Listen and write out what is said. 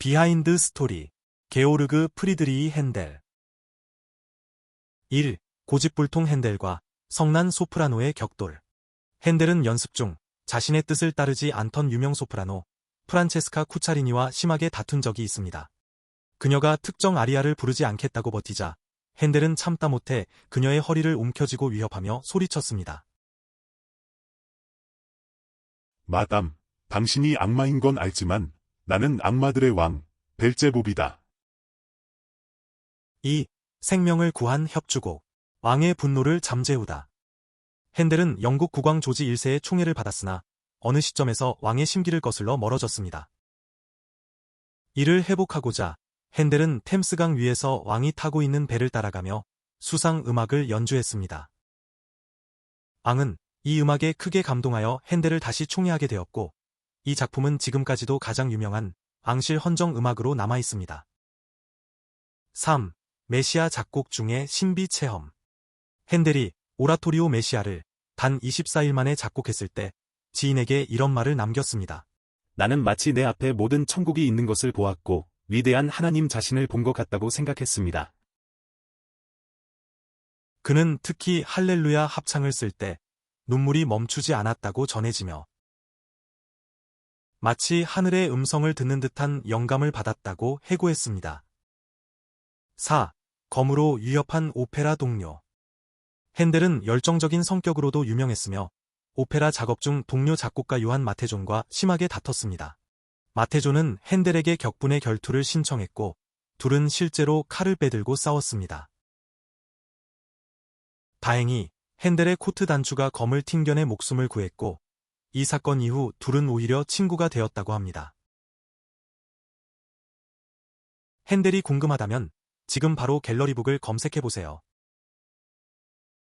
비하인드 스토리 게오르그 프리드리히 핸델 1. 고집불통 핸델과 성난 소프라노의 격돌 핸델은 연습 중 자신의 뜻을 따르지 않던 유명 소프라노 프란체스카 쿠차리니와 심하게 다툰 적이 있습니다. 그녀가 특정 아리아를 부르지 않겠다고 버티자 핸델은 참다 못해 그녀의 허리를 움켜쥐고 위협하며 소리쳤습니다. 마담, 당신이 악마인 건 알지만 나는 악마들의 왕, 벨제봅이다. 2. 생명을 구한 협주곡 왕의 분노를 잠재우다. 핸델은 영국 국왕 조지 1세의 총애를 받았으나 어느 시점에서 왕의 심기를 거슬러 멀어졌습니다. 이를 회복하고자 핸델은 템스강 위에서 왕이 타고 있는 배를 따라가며 수상 음악을 연주했습니다. 왕은 이 음악에 크게 감동하여 핸델을 다시 총애하게 되었고 이 작품은 지금까지도 가장 유명한 앙실 헌정 음악으로 남아 있습니다. 3. 메시아 작곡 중의 신비 체험 핸델이 오라토리오 메시아를 단 24일 만에 작곡했을 때 지인에게 이런 말을 남겼습니다. 나는 마치 내 앞에 모든 천국이 있는 것을 보았고 위대한 하나님 자신을 본 것 같다고 생각했습니다. 그는 특히 할렐루야 합창을 쓸 때 눈물이 멈추지 않았다고 전해지며 마치 하늘의 음성을 듣는 듯한 영감을 받았다고 해고했습니다. 4. 검으로 위협한 오페라 동료 핸델은 열정적인 성격으로도 유명했으며 오페라 작업 중 동료 작곡가 요한 마테존과 심하게 다퉜습니다. 마테존은 핸델에게 격분의 결투를 신청했고 둘은 실제로 칼을 빼들고 싸웠습니다. 다행히 핸델의 코트 단추가 검을 튕겨내 목숨을 구했고 이 사건 이후 둘은 오히려 친구가 되었다고 합니다. 핸델이 궁금하다면 지금 바로 갤러리북을 검색해보세요.